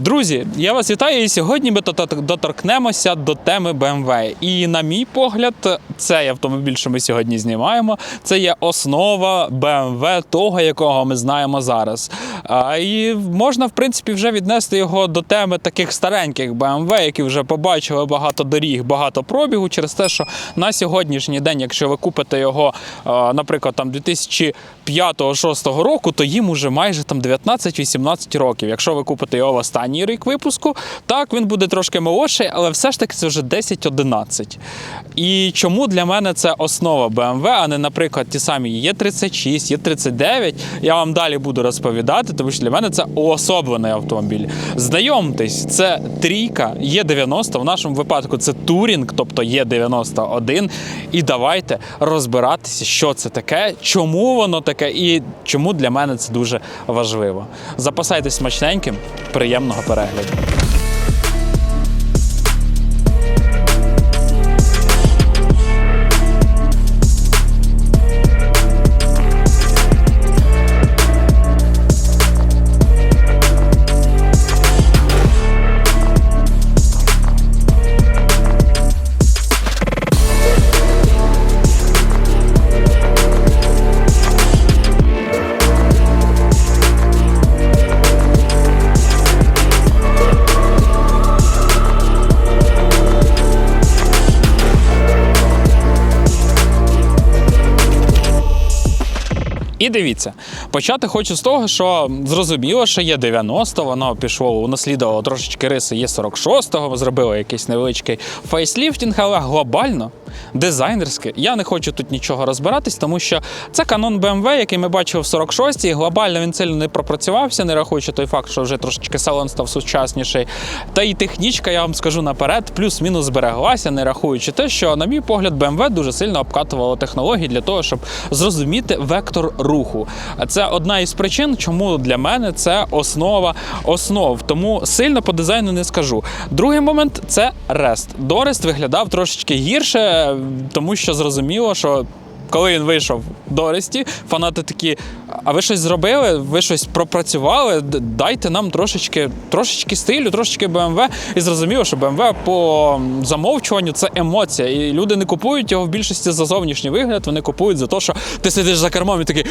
Друзі, я вас вітаю. І сьогодні ми доторкнемося до теми BMW. І на мій погляд, цей автомобіль, що ми сьогодні знімаємо, це є основа BMW того, якого ми знаємо зараз. І можна, в принципі, вже віднести його до теми таких стареньких BMW, які вже побачили багато доріг, багато пробігу, через те, що на сьогоднішній день, якщо ви купите його, наприклад, там 2005-2006 року, то їм уже майже там 19-18 років. Якщо ви купите його в останній рік випуску, так він буде трошки молодший, але все ж таки це вже 10-11. І чому для мене це основа BMW, а не, наприклад, ті самі Є36, Є39. Я вам далі буду розповідати, тому що для мене це уособлений автомобіль. Знайомтесь, це трійка Є90, в нашому випадку це Турінг, тобто Є91. І давайте розбиратися, що це таке, чому воно таке і чому для мене це дуже важливо. Запасайтесь смачненьким, приємного para Ahmed. І дивіться, почати хочу з того, що зрозуміло, що є 90, воно пішло, унаслідувало трошечки риси є 46-го, зробили якийсь невеличкий фейсліфтінг, але глобально, дизайнерськи, я не хочу тут нічого розбиратись, тому що це канон BMW, який ми бачили в 46-й. Глобально він сильно не пропрацювався, не рахуючи той факт, що вже трошечки салон став сучасніший. Та і технічка, я вам скажу наперед, плюс-мінус збереглася, не рахуючи те, що, на мій погляд, BMW дуже сильно обкатувало технології для того, щоб зрозуміти вектор руху. А Це одна із причин, чому для мене це основа основ. Тому сильно по дизайну не скажу. Другий момент це Рест. Дорест виглядав трошечки гірше, тому що зрозуміло, що. Коли він вийшов до Ресті, фанати такі: а ви щось зробили? Ви щось пропрацювали? Дайте нам трошечки, трошечки стилю, трошечки BMW. І зрозуміло, що BMW по замовчуванню це емоція. І люди не купують його в більшості за зовнішній вигляд, вони купують за те, що ти сидиш за кермом і такий.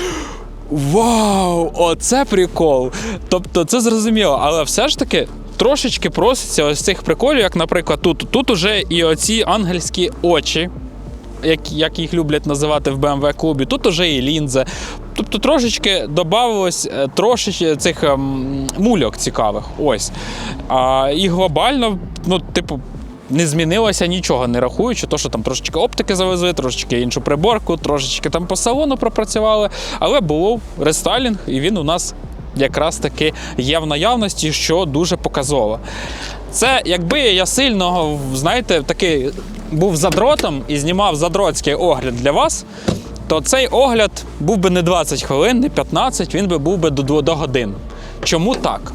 Вау, оце прикол! Тобто це зрозуміло, але все ж таки. Трошечки проситься ось цих приколів, як, наприклад, тут. Тут уже і оці ангельські очі, як, як їх люблять називати в BMW клубі, тут уже і лінзи. Тобто трошечки додавалось е, трошечки цих ем, мульок цікавих. Ось. А, і глобально, ну, типу. Не змінилося нічого, не рахуючи, то, що там трошечки оптики завезли, трошечки іншу приборку, трошечки там по салону пропрацювали, але був рестайлінг, і він у нас якраз таки є в наявності, що дуже показово. Це якби я сильно, знаєте, такий був задротом і знімав задроцький огляд для вас, то цей огляд був би не 20 хвилин, не 15, він би був би до, до годин. Чому так?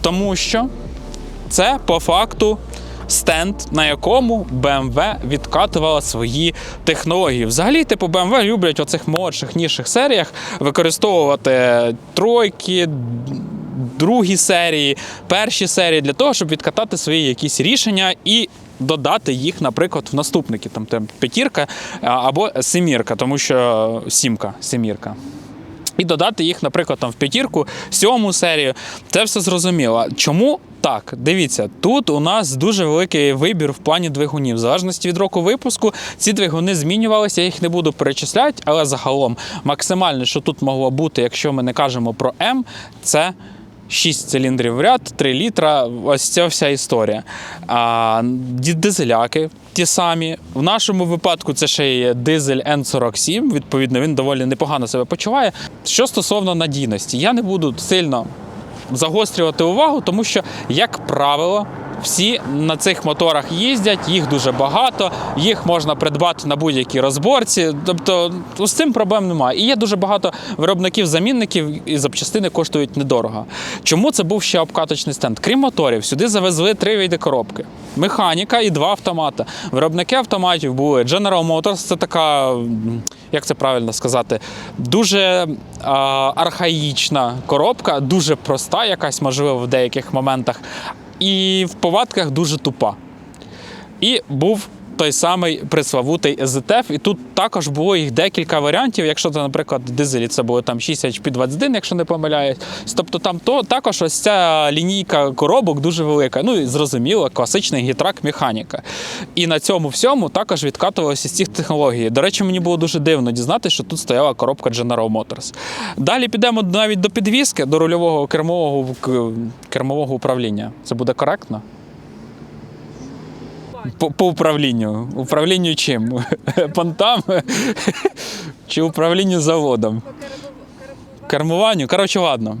Тому що це по факту стенд, на якому BMW відкатувала свої технології. Взагалі, типу, BMW люблять у цих молодших ніших серіях використовувати тройки. Другі серії, перші серії для того, щоб відкатати свої якісь рішення і додати їх, наприклад, в наступники. Там, п'ятірка або семірка, тому що сімка, семірка. І додати їх, наприклад, там в п'ятірку, сьому серію. Це все зрозуміло. Чому так? Дивіться, тут у нас дуже великий вибір в плані двигунів. В залежності від року випуску ці двигуни змінювалися, я їх не буду перечисляти, але загалом максимально, що тут могло бути, якщо ми не кажемо про М, це. 6 циліндрів в ряд, 3 літра, ось ця вся історія. А, дизеляки ті самі. В нашому випадку це ще є дизель N47, відповідно, він доволі непогано себе почуває. Що стосовно надійності, я не буду сильно загострювати увагу, тому що, як правило, всі на цих моторах їздять, їх дуже багато, їх можна придбати на будь-якій розборці. Тобто ну, з цим проблем немає. І є дуже багато виробників-замінників, і запчастини коштують недорого. Чому це був ще обкаточний стенд? Крім моторів, сюди завезли три види коробки: механіка і два автомата. Виробники автоматів були General Motors, це така, як це правильно сказати, дуже а, архаїчна коробка, дуже проста, якась, можливо, в деяких моментах, і в повадках дуже тупа. І був той самий приславутий ЗТФ, і тут також було їх декілька варіантів. Якщо це, наприклад, дизелі це було там 6 HP 21, якщо не помиляюсь. Тобто там то також ось ця лінійка коробок дуже велика. Ну і зрозуміло, класичний гітрак механіка. І на цьому всьому також відкатувалися з цих технологій. До речі, мені було дуже дивно дізнатися, що тут стояла коробка General Motors. Далі підемо навіть до підвіски, до рульового кермового кермового управління. Це буде коректно? По, по управлінню. Управлінню чим? Понтам чи управлінню заводом? Кермуванню. Коротше, ладно.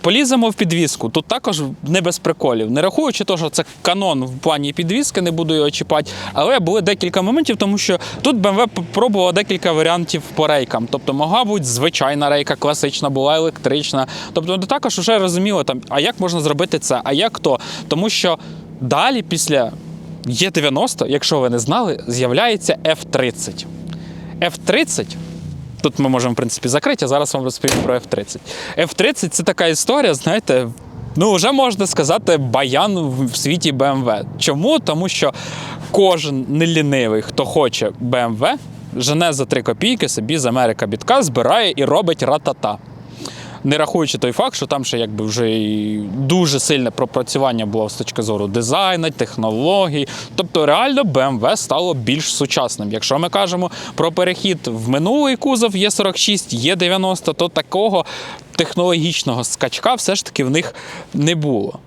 Поліземо в підвіску. Тут також не без приколів. Не рахуючи того, що це канон в плані підвіски, не буду його чіпати. Але були декілька моментів, тому що тут BMW пробувала декілька варіантів по рейкам. Тобто, могла бути звичайна рейка, класична, була електрична. Тобто, також вже розуміли, там, а як можна зробити це, а як то. Тому що далі, після Є90, якщо ви не знали, з'являється F30. F30 Тут ми можемо, в принципі, закрити, а зараз вам розповім про F30. F30 це така історія, знаєте, ну вже можна сказати, баян в світі BMW. Чому? Тому що кожен нелінивий, хто хоче BMW, жене за 3 копійки собі з Америка бітка, збирає і робить ратата. Не рахуючи той факт, що там ще якби вже і дуже сильне пропрацювання було з точки зору дизайну, технологій. Тобто реально BMW стало більш сучасним. Якщо ми кажемо про перехід в минулий кузов Є46, Є90, то такого технологічного скачка все ж таки в них не було.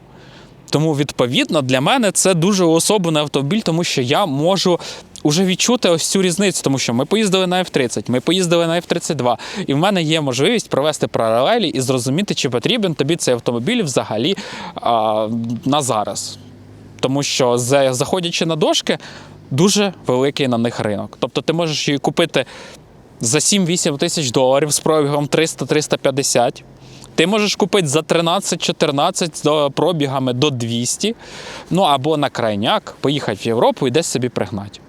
Тому, відповідно, для мене це дуже уособлений автомобіль, тому що я можу уже відчути ось цю різницю, тому що ми поїздили на F30, ми поїздили на F32, і в мене є можливість провести паралелі і зрозуміти, чи потрібен тобі цей автомобіль взагалі а, на зараз. Тому що заходячи на дошки, дуже великий на них ринок. Тобто ти можеш її купити за 7-8 тисяч доларів з пробігом 300-350. Ти можеш купити за 13-14 з пробігами до 200, ну або на крайняк поїхати в Європу і десь собі пригнати.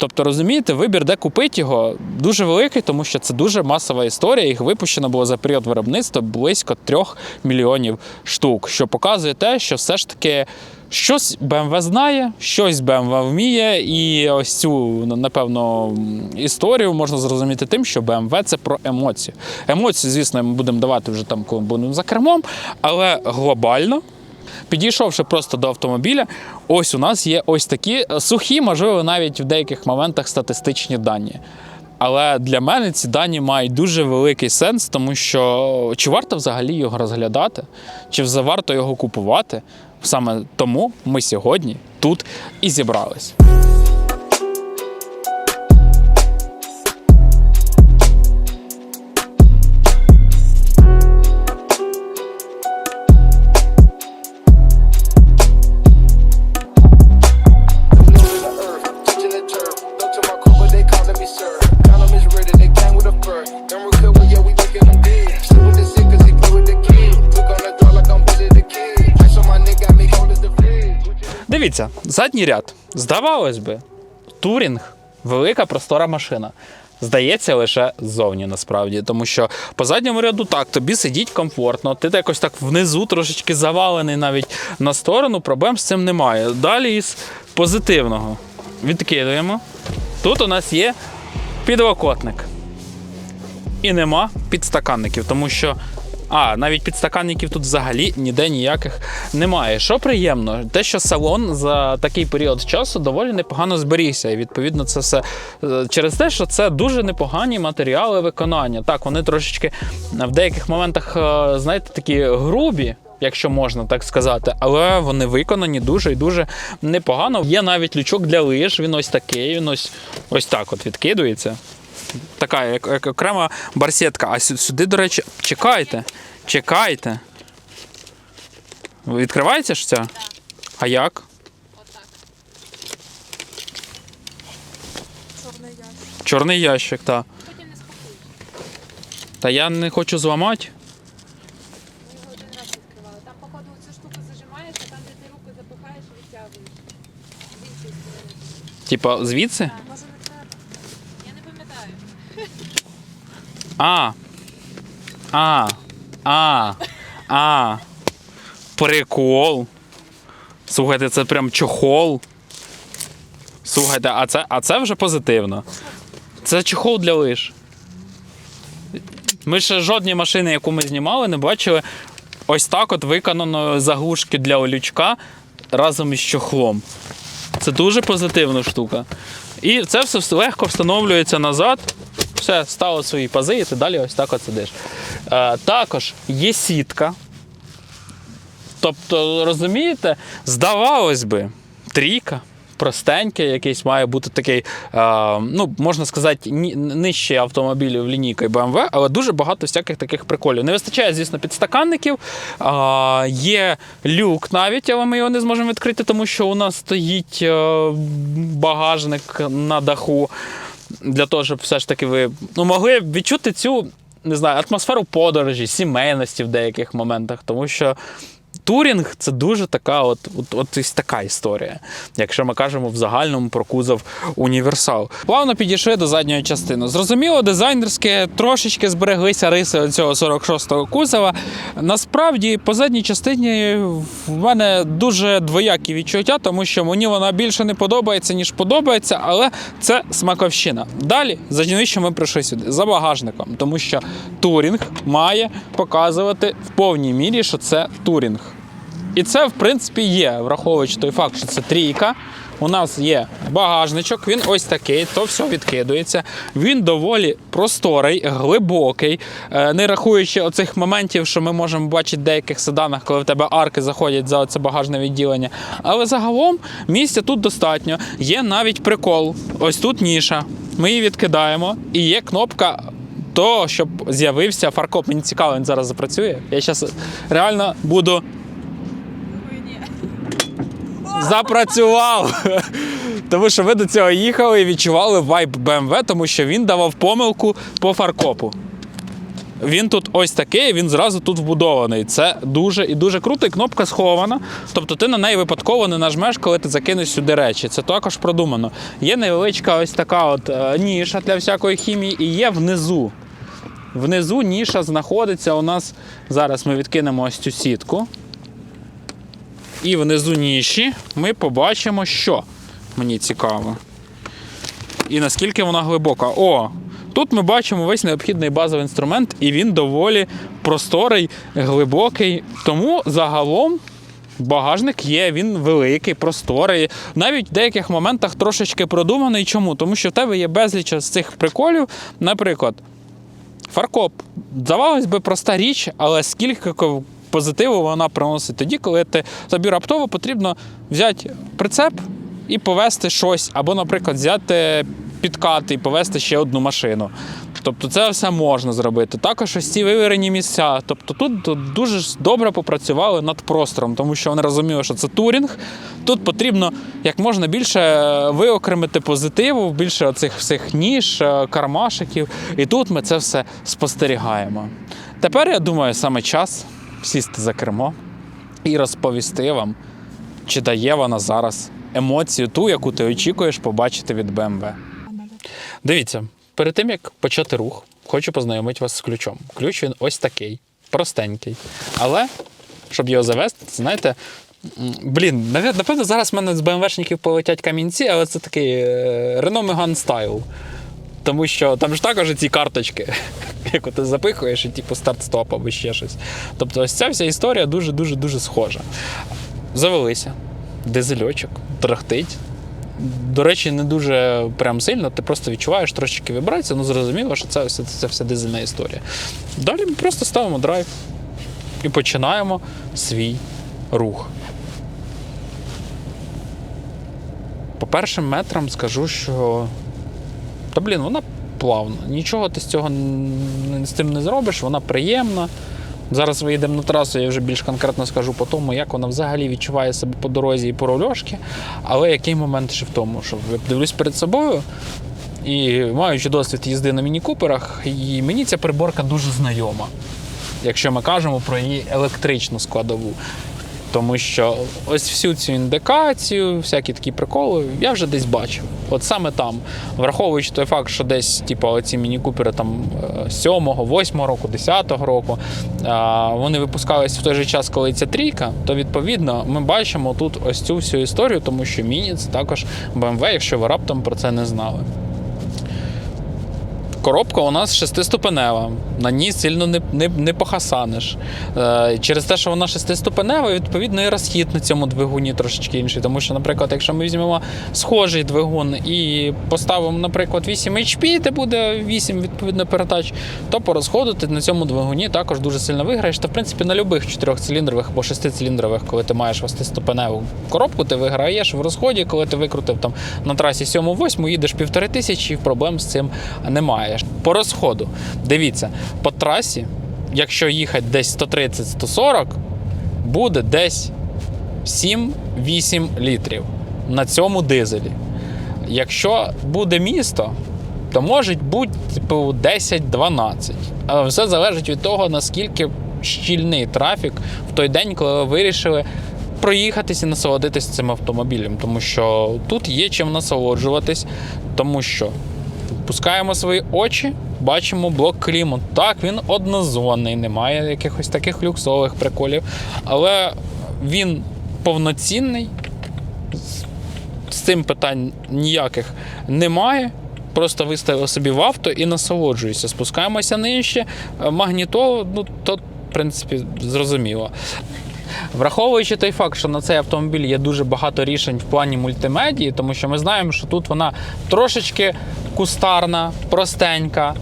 Тобто, розумієте, вибір, де купити його, дуже великий, тому що це дуже масова історія. Їх випущено було за період виробництва близько 3 мільйонів штук, що показує те, що все ж таки щось BMW знає, щось BMW вміє, і ось цю, напевно, історію можна зрозуміти тим, що BMW – це про емоції. Емоції, звісно, ми будемо давати вже там, коли будемо за кермом, але глобально. Підійшовши просто до автомобіля, ось у нас є ось такі е, сухі, можливо, навіть в деяких моментах статистичні дані. Але для мене ці дані мають дуже великий сенс, тому що чи варто взагалі його розглядати, чи варто його купувати. Саме тому ми сьогодні тут і зібрались. Задній ряд. Здавалось би, турінг велика простора машина. Здається, лише ззовні насправді, тому що по задньому ряду так, тобі сидіть комфортно, ти якось так внизу трошечки завалений навіть на сторону, проблем з цим немає. Далі із позитивного відкидуємо. Тут у нас є підлокотник. І нема підстаканників, тому що. А, навіть підстаканників тут взагалі ніде ніяких немає. Що приємно, те, що салон за такий період часу доволі непогано зберігся. І відповідно це все е, через те, що це дуже непогані матеріали виконання. Так, вони трошечки в деяких моментах, е, знаєте, такі грубі. Якщо можна так сказати, але вони виконані дуже і дуже непогано. Є навіть лючок для лиж. Він ось такий. Він ось ось так от відкидується така, як, як окрема барсетка. А сюди, до речі, чекайте, чекайте. Відкривається ж ця? А як? Отак. Чорний ящик. Чорний ящик, так. Потім не спакуєш. Та я не хочу зламати. Ми його один раз відкривали. Там, походу, де ти руку запихаєш і відтягуєш. З. Типа, звідси? Так, може не треба. Я не пам'ятаю. А. А. А. А. Прикол. Слухайте, це прям чохол. Слухайте, а це, а це вже позитивно. Це чохол для лиш. Ми ще жодні машини, яку ми знімали, не бачили ось так от виконано заглушки для олючка разом із чохлом. Це дуже позитивна штука. І це все легко встановлюється назад. Все, стало свої пази, і ти далі ось так от сидиш. Е, також є сітка. Тобто, розумієте, здавалось би, трійка. Простенький, якийсь має бути такий, е, ну, можна сказати, нижчий автомобілів лінійкою BMW, але дуже багато всяких таких приколів. Не вистачає, звісно, підстаканників. Є люк навіть, але ми його не зможемо відкрити, тому що у нас стоїть е, багажник на даху. Для того, щоб все ж таки ви ну, могли відчути цю не знаю, атмосферу подорожі, сімейності в деяких моментах, тому що. Турінг це дуже така, от, от, от ось така історія, якщо ми кажемо в загальному про кузов універсал. Плавно підійшли до задньої частини. Зрозуміло, дизайнерське трошечки збереглися риси цього 46-го кузова. Насправді, по задній частині в мене дуже двоякі відчуття, тому що мені вона більше не подобається, ніж подобається, але це смаковщина. Далі, за що ми прийшли сюди, за багажником, тому що турінг має показувати в повній мірі, що це турінг. І це, в принципі, є, враховуючи той факт, що це трійка. У нас є багажничок, він ось такий, то все відкидується. Він доволі просторий, глибокий, е, не рахуючи оцих моментів, що ми можемо бачити в деяких седанах, коли в тебе арки заходять за це багажне відділення. Але загалом місця тут достатньо. Є навіть прикол. Ось тут ніша. Ми її відкидаємо, і є кнопка того, щоб з'явився фаркоп. Мені цікаво, він зараз запрацює. Я зараз реально буду запрацював. Тому що ви до цього їхали і відчували вайб BMW, тому що він давав помилку по фаркопу. Він тут ось такий, він зразу тут вбудований. Це дуже і дуже круто, і кнопка схована. Тобто ти на неї випадково не нажмеш, коли ти закинеш сюди речі. Це також продумано. Є невеличка ось така от е, ніша для всякої хімії, і є внизу. Внизу ніша знаходиться у нас. Зараз ми відкинемо ось цю сітку. І внизу ніші ми побачимо, що мені цікаво. І наскільки вона глибока. О! Тут ми бачимо весь необхідний базовий інструмент, і він доволі просторий, глибокий. Тому загалом багажник є, він великий, просторий. Навіть в деяких моментах трошечки продуманий. Чому? Тому що в тебе є безліч з цих приколів. Наприклад, Фаркоп. Здавалось би, проста річ, але скільки позитиву вона приносить тоді, коли ти, тобі раптово потрібно взяти прицеп і повезти щось, або, наприклад, взяти підкат і повезти ще одну машину. Тобто це все можна зробити. Також ось ці вивірені місця. Тобто тут тут дуже добре попрацювали над простором, тому що вони розуміли, що це турінг. Тут потрібно як можна більше е, виокремити позитиву, більше оцих всіх ніж, е, кармашиків. І тут ми це все спостерігаємо. Тепер я думаю, саме час сісти за кермо і розповісти вам, чи дає вона зараз емоцію, ту, яку ти очікуєш побачити від BMW. Дивіться, перед тим як почати рух, хочу познайомити вас з ключом. Ключ він ось такий, простенький. Але щоб його завести, знаєте. Блін, напевно, зараз в мене з БМВшників полетять камінці, але це такий е, Renault Megane стайл. Тому що там ж також ці карточки, яку ти запихуєш, і типу старт-стоп або ще щось. Тобто, ось ця вся історія дуже-дуже дуже схожа. Завелися, дизельочок, трахтить. До речі, не дуже прям сильно, ти просто відчуваєш трошечки вібрацію, ну зрозуміло, що це все, це все дизельна історія. Далі ми просто ставимо драйв і починаємо свій рух. По першим метрам скажу, що. Та блін, вона плавна. Нічого ти з цього з цим не зробиш, вона приємна. Зараз виїдемо на трасу, я вже більш конкретно скажу по тому, як вона взагалі відчуває себе по дорозі і по рульошки. Але який момент ще в тому, що я дивлюсь перед собою і маючи досвід їзди на міні-куперах, і мені ця приборка дуже знайома, якщо ми кажемо про її електричну складову. Тому що ось всю цю індикацію, всякі такі приколи, я вже десь бачив. От саме там, враховуючи той факт, що десь, типу, оці міні-купери там 7-го, 8-го року, 10-го року, вони випускались в той же час, коли ця трійка, то відповідно ми бачимо тут ось цю всю історію, тому що міні це також BMW, якщо ви раптом про це не знали. Коробка у нас шестиступенева. На ній сильно не, не, не похасаниш. Е, через те, що вона шестиступенева, відповідно, і розхід на цьому двигуні трошечки інший. Тому що, наприклад, якщо ми візьмемо схожий двигун і поставимо, наприклад, 8 HP, де буде 8 відповідно передач, то по розходу ти на цьому двигуні також дуже сильно виграєш. Та в принципі на любих чотирьохциліндрових або шестициліндрових, коли ти маєш шестиступеневу коробку, ти виграєш в розході, коли ти викрутив там на трасі 7-8, їдеш півтори тисячі, проблем з цим немає. По розходу, дивіться, по трасі, якщо їхати десь 130-140, буде десь 7-8 літрів на цьому дизелі. Якщо буде місто, то може бути типу 10-12. Але все залежить від того, наскільки щільний трафік в той день, коли ви вирішили проїхатись і насолодитись цим автомобілем. Тому що тут є чим насолоджуватись, тому що пускаємо свої очі, бачимо блок клімат. Так, він однозонний, немає якихось таких люксових приколів, але він повноцінний. З- цим питань ніяких немає. Просто виставив собі в авто і насолоджуюся. Спускаємося нижче. Е, Магнітол, ну то, в принципі, зрозуміло. Враховуючи той факт, що на цей автомобіль є дуже багато рішень в плані мультимедії, тому що ми знаємо, що тут вона трошечки кустарна, простенька.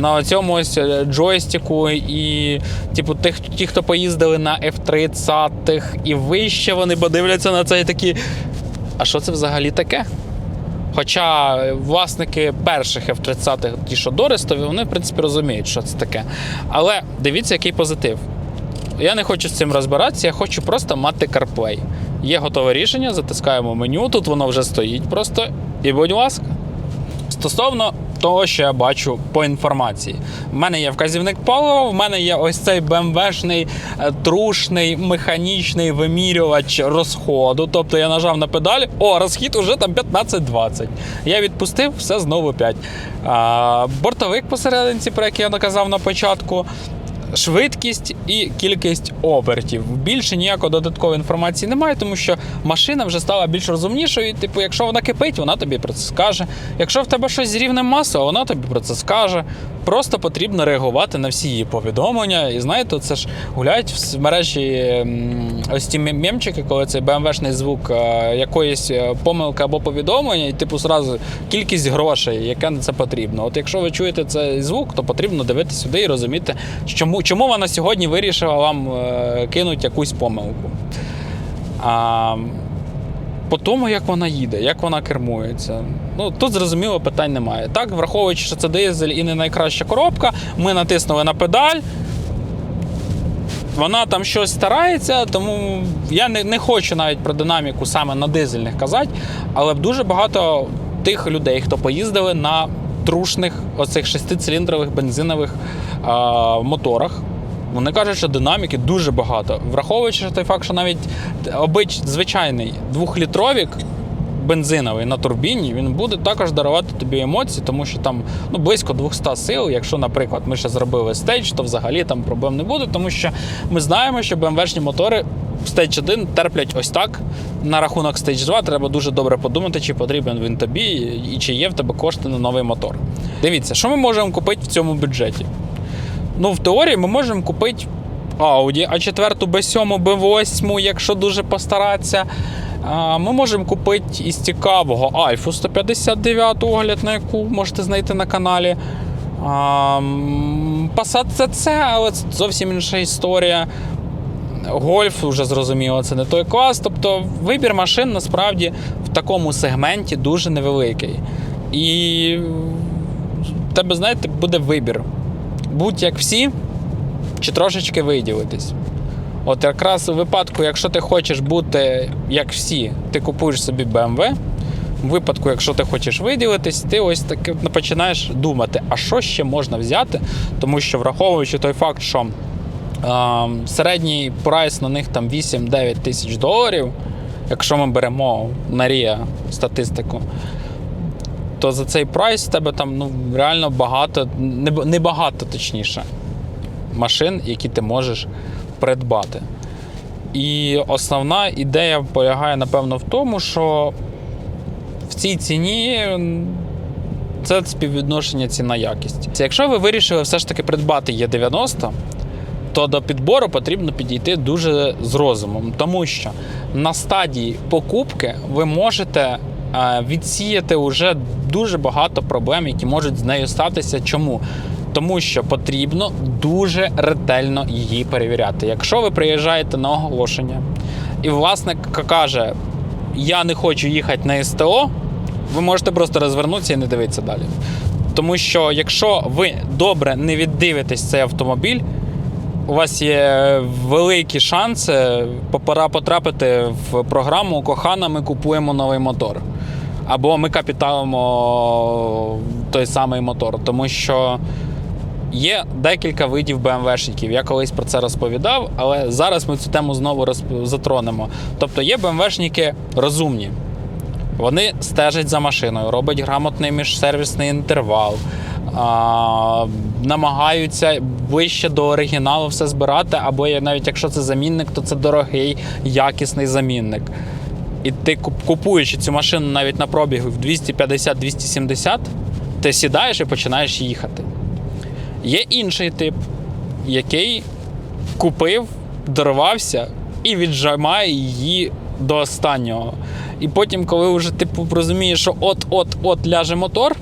На цьому е, джойстику і, типу, тих, ті, хто поїздили на F30 і вище, вони подивляться на це і такі. А що це взагалі таке? Хоча власники перших F30, ті, що дористові, вони, в принципі, розуміють, що це таке. Але дивіться, який позитив. Я не хочу з цим розбиратися, я хочу просто мати CarPlay. Є готове рішення, затискаємо меню, тут воно вже стоїть просто. І будь ласка. Стосовно того, що я бачу по інформації. В мене є вказівник палива, в мене є ось цей BMW-шний е, трушний механічний вимірювач розходу. Тобто я нажав на педаль, о, розхід уже там 15-20. Я відпустив, все знову 5. А, бортовик посерединці, про який я наказав на початку. Швидкість і кількість обертів. Більше ніякої додаткової інформації немає, тому що машина вже стала більш розумнішою. і, Типу, якщо вона кипить, вона тобі про це скаже. Якщо в тебе щось з рівнем масу, вона тобі про це скаже. Просто потрібно реагувати на всі її повідомлення. І знаєте, це ж гуляють в мережі ось ті мемчики, коли цей BMW-шний звук е, якоїсь е, помилки або повідомлення, і типу зразу кількість грошей, яке на це потрібно. От якщо ви чуєте цей звук, то потрібно дивитися сюди і розуміти, чому, чому вона сьогодні вирішила вам е, кинути якусь помилку. А, по тому, як вона їде, як вона кермується. Ну тут зрозуміло питань немає. Так, враховуючи, що це дизель і не найкраща коробка, ми натиснули на педаль. Вона там щось старається, тому я не, не хочу навіть про динаміку саме на дизельних казати, але дуже багато тих людей, хто поїздили на трушних оцих шестициліндрових бензинових а, моторах. Вони кажуть, що динаміки дуже багато. Враховуючи той факт, що навіть обич звичайний двохлітровік бензиновий на турбіні, він буде також дарувати тобі емоції, тому що там ну, близько 200 сил. Якщо, наприклад, ми ще зробили стейдж, то взагалі там проблем не буде, тому що ми знаємо, що BMW-шні мотори Stage 1 терплять ось так. На рахунок Stage 2 треба дуже добре подумати, чи потрібен він тобі і чи є в тебе кошти на новий мотор. Дивіться, що ми можемо купити в цьому бюджеті. Ну, в теорії ми можемо купити Audi A4, B7, B8, якщо дуже постаратися. Ми можемо купити із цікавого Альфу 159 огляд, на яку можете знайти на каналі. Passat CC, але це зовсім інша історія. Гольф вже зрозуміло, це не той клас. Тобто вибір машин насправді в такому сегменті дуже невеликий. І в тебе, знаєте, буде вибір. Будь як всі, чи трошечки виділитись. От якраз у випадку, якщо ти хочеш бути як всі, ти купуєш собі BMW. У випадку, якщо ти хочеш виділитись, ти ось таки починаєш думати, а що ще можна взяти, тому що враховуючи той факт, що е, середній прайс на них там 8-9 тисяч доларів, якщо ми беремо на RIA статистику, то за цей прайс в тебе там ну, реально багато, не, не багато точніше, машин, які ти можеш придбати. І основна ідея полягає, напевно, в тому, що в цій ціні це співвідношення ціна-якість. Це Якщо ви вирішили все ж таки придбати Є90, то до підбору потрібно підійти дуже з розумом, тому що на стадії покупки ви можете е, відсіяти вже дуже багато проблем, які можуть з нею статися. Чому? Тому що потрібно дуже ретельно її перевіряти. Якщо ви приїжджаєте на оголошення, і власник каже: Я не хочу їхати на СТО, ви можете просто розвернутися і не дивитися далі. Тому що якщо ви добре не віддивитесь цей автомобіль, у вас є великі шанси попора потрапити в програму Кохана, ми купуємо новий мотор. Або ми капіталимо той самий мотор. Тому що є декілька видів БМВшників. Я колись про це розповідав, але зараз ми цю тему знову затронемо. Тобто є БМВшники розумні. Вони стежать за машиною, роблять грамотний міжсервісний інтервал, а, намагаються ближче до оригіналу все збирати, або навіть якщо це замінник, то це дорогий, якісний замінник. І ти купуючи цю машину навіть на пробігу в 250-270, ти сідаєш і починаєш їхати. Є інший тип, який купив, дорвався і віджимає її до останнього. І потім, коли вже типу розумієш, що от-от-от ляже мотор,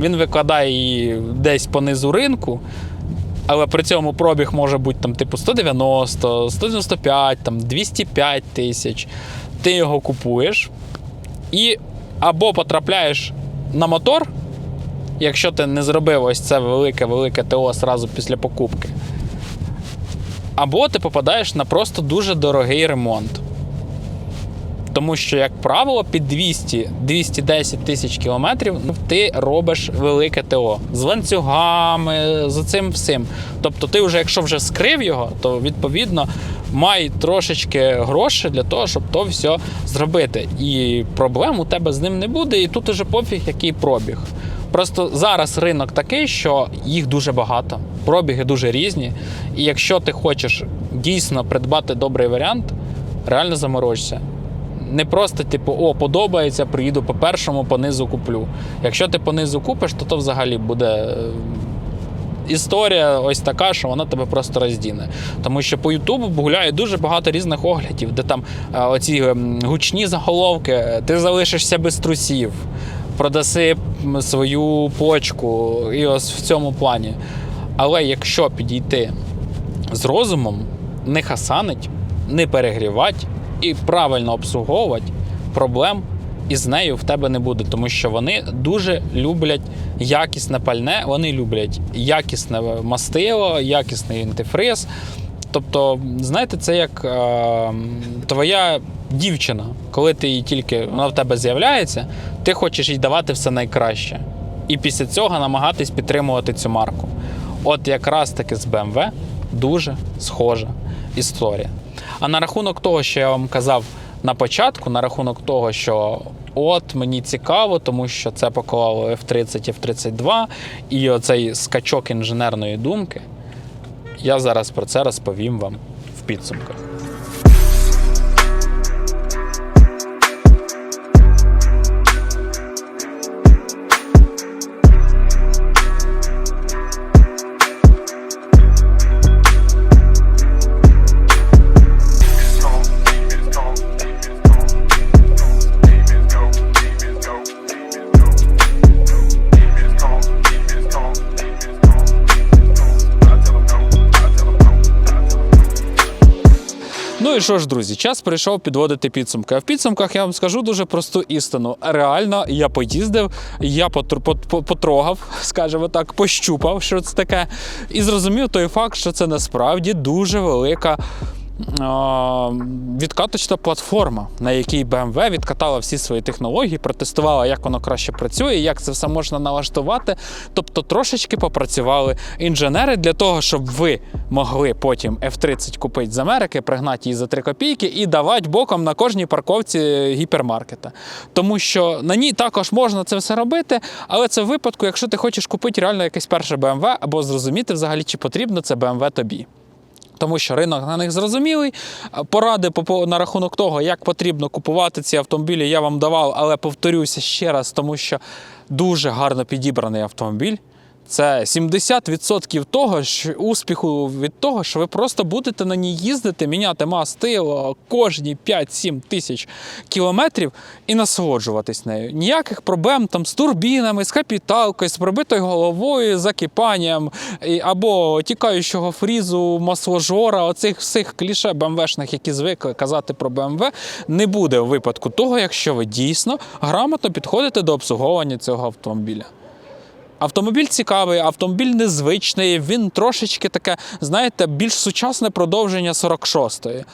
він викладає її десь понизу ринку. Але при цьому пробіг може бути там, типу 190, 195, там 205 тисяч. Ти його купуєш і або потрапляєш на мотор, якщо ти не зробив ось це велике-велике ТО сразу після покупки. Або ти попадаєш на просто дуже дорогий ремонт. Тому що, як правило, під 200-210 тисяч кілометрів ну, ти робиш велике ТО з ланцюгами, з цим всім. Тобто, ти вже, якщо вже скрив його, то відповідно май трошечки грошей для того, щоб то все зробити. І проблем у тебе з ним не буде, і тут уже пофіг, який пробіг. Просто зараз ринок такий, що їх дуже багато, пробіги дуже різні. І якщо ти хочеш дійсно придбати добрий варіант, реально заморочся. Не просто, типу, о, подобається, приїду по першому, по низу куплю. Якщо ти по низу купиш, то то взагалі буде е, історія ось така, що вона тебе просто роздіне. Тому що по Ютубу гуляє дуже багато різних оглядів, де там е, оці ем, гучні заголовки, ти залишишся без трусів, продаси свою почку, і ось в цьому плані. Але якщо підійти з розумом, не хасанить, не перегрівати і правильно обслуговувати, проблем із нею в тебе не буде, тому що вони дуже люблять якісне пальне, вони люблять якісне мастило, якісний антифриз. Тобто, знаєте, це як е, твоя дівчина, коли ти її тільки вона в тебе з'являється, ти хочеш їй давати все найкраще. І після цього намагатись підтримувати цю марку. От якраз таки з BMW дуже схожа історія. А на рахунок того, що я вам казав на початку, на рахунок того, що от мені цікаво, тому що це поклало F30, F32 і оцей скачок інженерної думки, я зараз про це розповім вам в підсумках. Що ж, друзі, час прийшов підводити підсумки. А в підсумках я вам скажу дуже просту істину. Реально, я поїздив, я потр- пот- пот- потрогав, скажімо так, пощупав, що це таке, і зрозумів той факт, що це насправді дуже велика. Відкаточна платформа, на якій BMW відкатала всі свої технології, протестувала, як воно краще працює, як це все можна налаштувати. Тобто трошечки попрацювали інженери для того, щоб ви могли потім F30 купити з Америки, пригнати її за 3 копійки і давати боком на кожній парковці гіпермаркета. Тому що на ній також можна це все робити, але це в випадку, якщо ти хочеш купити реально якесь перше BMW або зрозуміти взагалі, чи потрібно це BMW тобі. Тому що ринок на них зрозумілий. Поради по- по- на рахунок того, як потрібно купувати ці автомобілі, я вам давав, але повторюся ще раз, тому що дуже гарно підібраний автомобіль. Це 70% того, що успіху від того, що ви просто будете на ній їздити, міняти мастило кожні 5-7 тисяч кілометрів і насолоджуватись нею. Ніяких проблем там з турбінами, з капіталкою, з пробитою головою, закипанням або тікаючого фрізу, масложора, оцих всіх кліше БМВшних, які звикли казати про БМВ, не буде у випадку того, якщо ви дійсно грамотно підходите до обслуговування цього автомобіля. Автомобіль цікавий, автомобіль незвичний, він трошечки таке, знаєте, більш сучасне продовження 46-ї.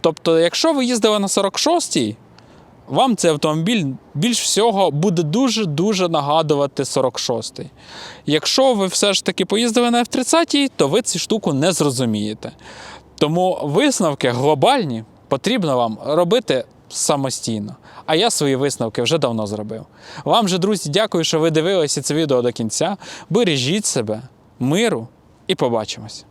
Тобто, якщо ви їздили на 46-й, вам цей автомобіль більш всього буде дуже-дуже нагадувати 46-й. Якщо ви все ж таки поїздили на F30, то ви цю штуку не зрозумієте. Тому висновки глобальні потрібно вам робити самостійно. А я свої висновки вже давно зробив. Вам же, друзі, дякую, що ви дивилися це відео до кінця. Бережіть себе, миру і побачимось.